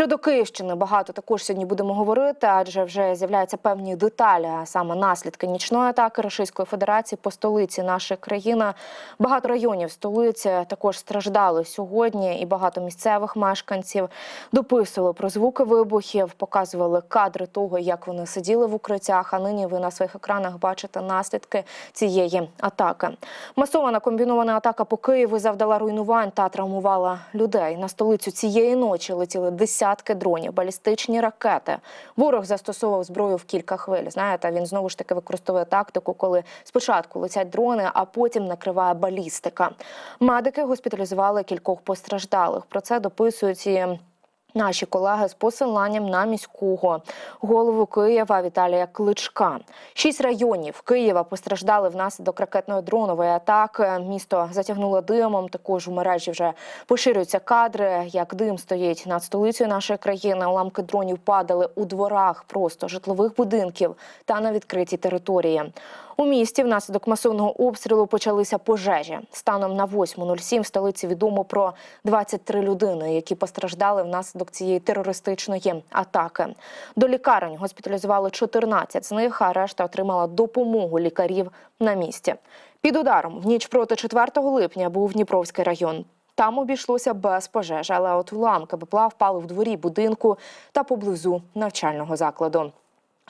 Щодо Київщини, багато також сьогодні будемо говорити, адже вже з'являються певні деталі, а саме наслідки нічної атаки Російської Федерації по столиці нашої країни. Багато районів столиці також страждали сьогодні, і багато місцевих мешканців дописували про звуки вибухів, показували кадри того, як вони сиділи в укриттях. А нині ви на своїх екранах бачите наслідки цієї атаки. Масована комбінована атака по Києву завдала руйнувань та травмувала людей. На столицю цієї ночі летіли десятки дронів, балістичні ракети. Ворог застосовував зброю в кілька хвиль. Знаєте, він знову ж таки використовує тактику, коли спочатку летять дрони, а потім накриває балістика. Медики госпіталізували кількох постраждалих. Про це дописують Наші колеги з посиланням на міського голову Києва Віталія Кличка. Шість районів Києва постраждали внаслідок ракетної дронової атаки. Місто затягнуло димом. Також у мережі вже поширюються кадри, як дим стоїть над столицею нашої країни. Уламки дронів падали у дворах просто житлових будинків та на відкритій території. У місті внаслідок масовного обстрілу почалися пожежі. Станом на 8.07 в столиці відомо про 23 людини, які постраждали внаслідок цієї терористичної атаки. До лікарень госпіталізували 14 з них, а решта отримала допомогу лікарів на місці. Під ударом в ніч проти 4 липня був Дніпровський район. Там обійшлося без пожеж, але от уламки БПЛА впали в дворі будинку та поблизу навчального закладу.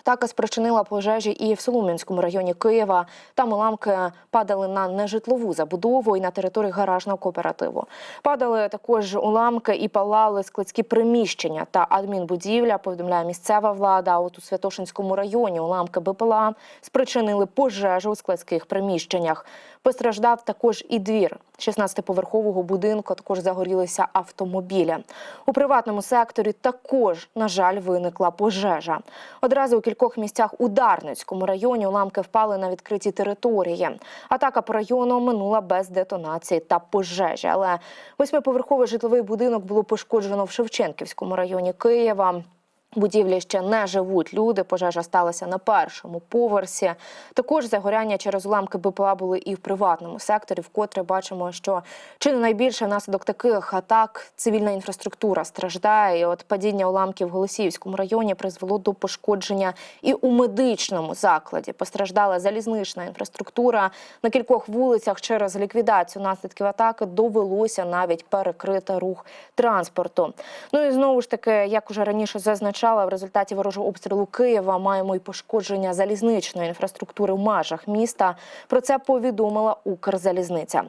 Атака спричинила пожежі і в Солом'янському районі Києва. Там уламки падали на нежитлову забудову і на території гаражного кооперативу. Падали також уламки і палали складські приміщення та адмінбудівля. Повідомляє місцева влада. От у Святошинському районі уламки БПЛА спричинили пожежу у складських приміщеннях. Постраждав також і двір 16-поверхового будинку. Також загорілися автомобілі. У приватному секторі також, на жаль, виникла пожежа. Одразу у кількох місцях у Дарницькому районі уламки впали на відкритій території. Атака по району минула без детонації та пожежі. Але восьмиповерховий житловий будинок було пошкоджено в Шевченківському районі Києва. Будівлі ще не живуть люди. Пожежа сталася на першому поверсі. Також загоряння через уламки БПЛА були і в приватному секторі. Вкотре бачимо, що чи не найбільше внаслідок таких атак цивільна інфраструктура страждає. І От падіння уламків в Голосіївському районі призвело до пошкодження і у медичному закладі. Постраждала залізнична інфраструктура на кількох вулицях через ліквідацію наслідків атаки довелося навіть перекрити рух транспорту. Ну і знову ж таки, як уже раніше зазначала, в результаті ворожого обстрілу Києва маємо і пошкодження залізничної інфраструктури в межах міста. Про це повідомила Укрзалізниця.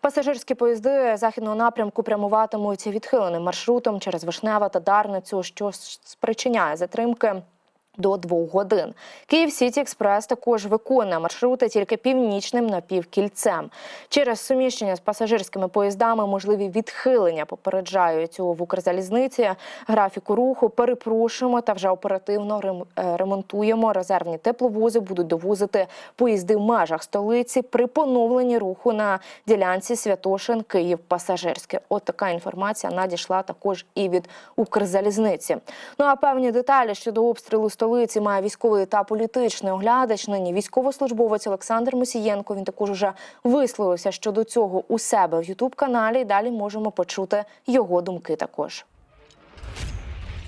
Пасажирські поїзди західного напрямку прямуватимуть відхиленим маршрутом через Вишнева та Дарницю, що спричиняє затримки. До двох годин Київ Сіті Експрес також виконує маршрути тільки північним напівкільцем. Через суміщення з пасажирськими поїздами можливі відхилення попереджають у Укрзалізниці. Графіку руху перепрошуємо та вже оперативно е, ремонтуємо. Резервні тепловози будуть довозити поїзди в межах столиці при поновленні руху на ділянці Святошин Київ пасажирське. От така інформація надійшла також і від Укрзалізниці. Ну а певні деталі щодо обстрілу столиці має військовий та політичний оглядач. Нині військовослужбовець Олександр Мусієнко. Він також уже висловився щодо цього у себе в Ютуб каналі. Далі можемо почути його думки також.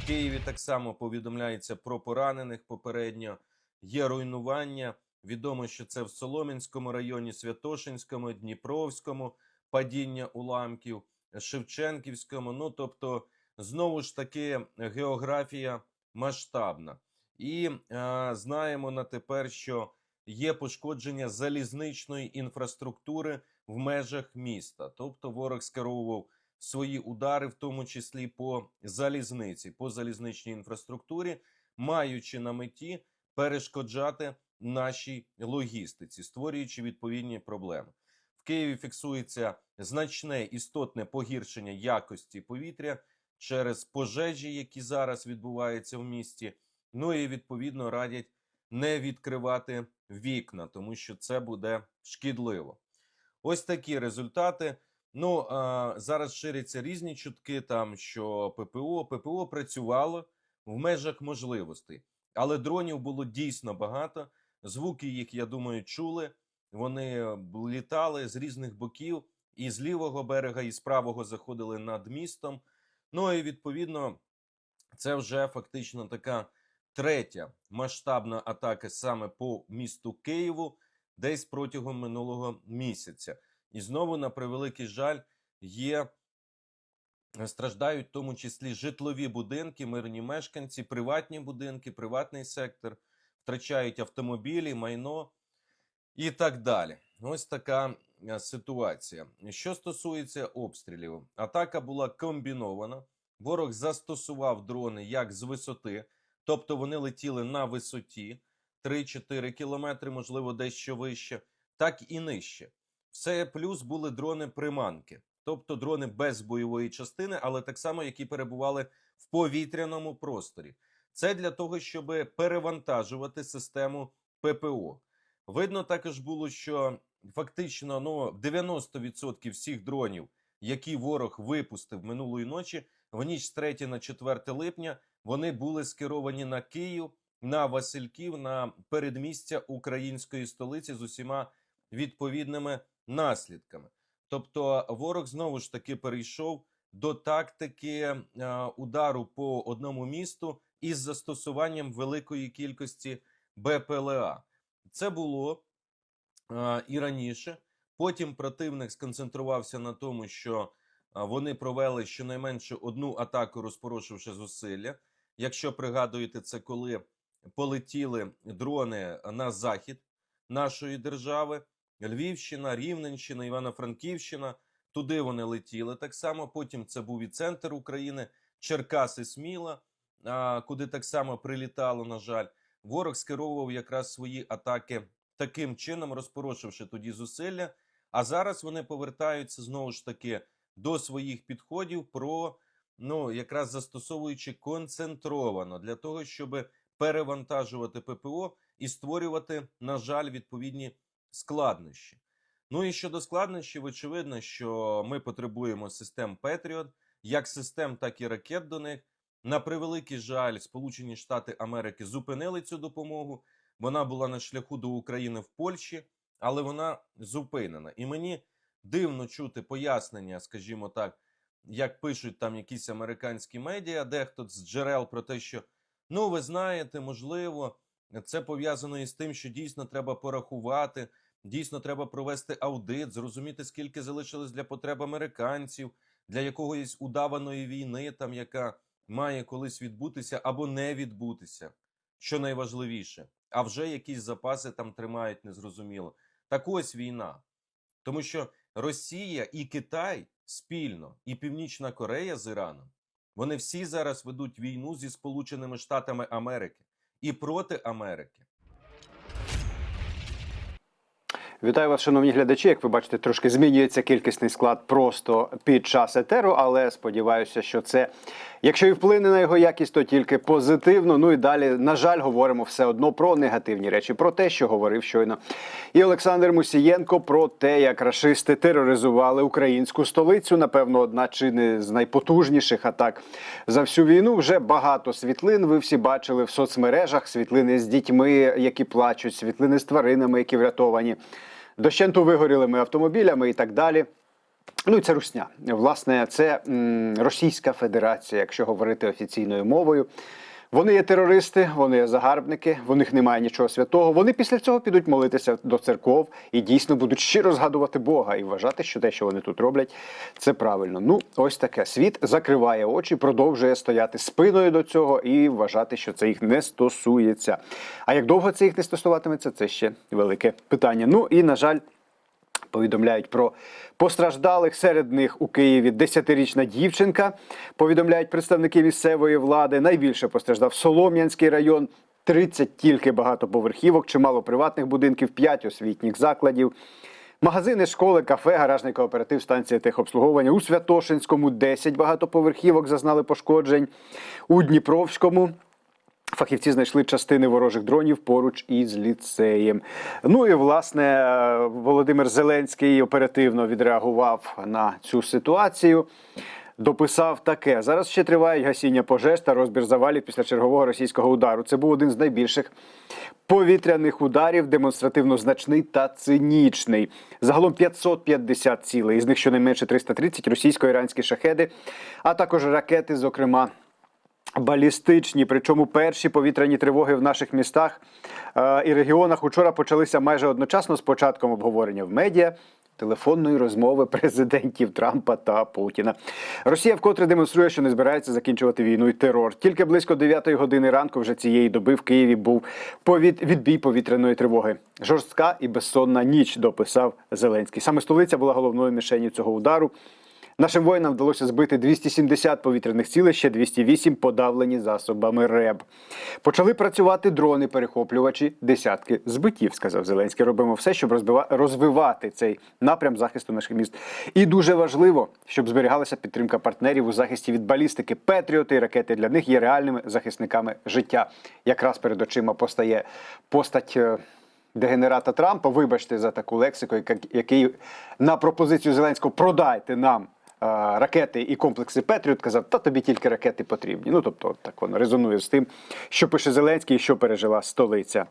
В Києві так само повідомляється про поранених попередньо. Є руйнування. Відомо, що це в Солом'янському районі, Святошинському, Дніпровському падіння уламків, Шевченківському. Ну тобто, знову ж таки, географія масштабна. І е, знаємо на тепер, що є пошкодження залізничної інфраструктури в межах міста. Тобто, ворог скеровував свої удари, в тому числі по залізниці, по залізничній інфраструктурі, маючи на меті перешкоджати нашій логістиці, створюючи відповідні проблеми. В Києві фіксується значне істотне погіршення якості повітря через пожежі, які зараз відбуваються в місті. Ну і відповідно радять не відкривати вікна, тому що це буде шкідливо. Ось такі результати. Ну зараз ширяться різні чутки, там що ППО ППО працювало в межах можливостей, але дронів було дійсно багато. Звуки їх, я думаю, чули. Вони літали з різних боків, і з лівого берега, і з правого заходили над містом. Ну і відповідно Це вже фактично така третя масштабна атака саме по місту Києву, десь протягом минулого місяця. І знову, на превеликий жаль, є страждають в тому числі житлові будинки, мирні мешканці, приватні будинки, приватний сектор, втрачають автомобілі, майно і так далі. Ось така е, ситуація. Що стосується обстрілів, атака була комбінована. Ворог застосував дрони як з висоти, тобто вони летіли на висоті 3-4 кілометри, можливо, дещо вище, так і нижче. Все плюс були дрони приманки, тобто дрони без бойової частини, але так само, які перебували в повітряному просторі. Це для того, щоб перевантажувати систему ППО. Видно також було, що фактично ну, 90% всіх дронів, які ворог випустив минулої ночі, в ніч з 3 на 4 липня, вони були скеровані на Київ, на Васильків, на передмістя української столиці з усіма відповідними наслідками. Тобто, ворог знову ж таки перейшов до тактики е, удару по одному місту із застосуванням великої кількості БПЛА. Це було е, і раніше. Потім противник сконцентрувався на тому, що е, вони провели щонайменше одну атаку, розпорошивши зусилля. Якщо пригадуєте, це коли полетіли дрони на захід нашої держави, Львівщина, Рівненщина, Івано-Франківщина. Туди вони летіли так само. Потім це був і центр України, Черкаси, Сміла, куди так само прилітало. На жаль, ворог скеровував якраз свої атаки таким чином, розпорошивши тоді зусилля. А зараз вони повертаються знову ж таки до своїх підходів, про ну якраз застосовуючи концентровано для того, щоб перевантажувати ППО і створювати, на жаль, відповідні складнощі. Ну і щодо складнощів, очевидно, що ми потребуємо систем Петріот, як систем, так і ракет до них. На превеликий жаль, Сполучені Штати Америки зупинили цю допомогу. Вона була на шляху до України в Польщі, але вона зупинена. І мені дивно чути пояснення, скажімо так, як пишуть там якісь американські медіа, дехто з джерел про те, що ну ви знаєте, можливо, це пов'язано із тим, що дійсно треба порахувати. Дійсно, треба провести аудит, зрозуміти, скільки залишилось для потреб американців, для якоїсь удаваної війни, там яка має колись відбутися або не відбутися, що найважливіше. А вже якісь запаси там тримають незрозуміло. Так ось війна. Тому що Росія і Китай спільно, і Північна Корея з Іраном, вони всі зараз ведуть війну зі Сполученими Штатами Америки і проти Америки. Вітаю вас, шановні глядачі. Як ви бачите, трошки змінюється кількісний склад просто під час етеру, але сподіваюся, що це, якщо і вплине на його якість, то тільки позитивно. Ну і далі, на жаль, говоримо все одно про негативні речі, про те, що говорив щойно і Олександр Мусієнко, про те, як рашисти тероризували українську столицю. Напевно, одна чи не з найпотужніших атак за всю війну. Вже багато світлин. Ви всі бачили в соцмережах світлини з дітьми, які плачуть, світлини з тваринами, які врятовані дощенту вигорілими автомобілями і так далі. Ну і це русня. Власне, це м, Російська Федерація, якщо говорити офіційною мовою. Вони є терористи, вони є загарбники, в них немає нічого святого. Вони після цього підуть молитися до церков і дійсно будуть щиро згадувати Бога і вважати, що те, що вони тут роблять, це правильно. Ну, ось таке. Світ закриває очі, продовжує стояти спиною до цього і вважати, що це їх не стосується. А як довго це їх не стосуватиметься, це ще велике питання. Ну і на жаль. Повідомляють про постраждалих серед них у Києві десятирічна дівчинка. Повідомляють представники місцевої влади. Найбільше постраждав Солом'янський район. 30 тільки багатоповерхівок, чимало приватних будинків, 5 освітніх закладів. Магазини, школи, кафе, гаражний кооператив, станція техобслуговування у Святошинському 10 багатоповерхівок зазнали пошкоджень. У Дніпровському Фахівці знайшли частини ворожих дронів поруч із ліцеєм. Ну і власне Володимир Зеленський оперативно відреагував на цю ситуацію. Дописав таке: зараз ще тривають гасіння пожеж та розбір завалів після чергового російського удару. Це був один з найбільших повітряних ударів, демонстративно значний та цинічний. Загалом 550 цілей, із них щонайменше 330 російсько-іранські шахеди, а також ракети, зокрема балістичні. Причому перші повітряні тривоги в наших містах е, і регіонах учора почалися майже одночасно з початком обговорення в медіа. Телефонної розмови президентів Трампа та Путіна. Росія вкотре демонструє, що не збирається закінчувати війну і терор. Тільки близько 9 години ранку вже цієї доби в Києві був повіт... відбій повітряної тривоги. Жорстка і безсонна ніч, дописав Зеленський. Саме столиця була головною мішенью цього удару. Нашим воїнам вдалося збити 270 повітряних цілей, ще 208 подавлені засобами РЕБ. Почали працювати дрони, перехоплювачі, десятки збиттів, сказав Зеленський. Робимо все, щоб розвивати цей напрям захисту наших міст. І дуже важливо, щоб зберігалася підтримка партнерів у захисті від балістики. Петріоти і ракети для них є реальними захисниками життя. Якраз перед очима постає постать. е, Дегенерата Трампа, вибачте за таку лексику, який на пропозицію Зеленського продайте нам ракети і комплекси Петріот, казав, та тобі тільки ракети потрібні. Ну тобто, так воно резонує з тим, що пише Зеленський і що пережила столиця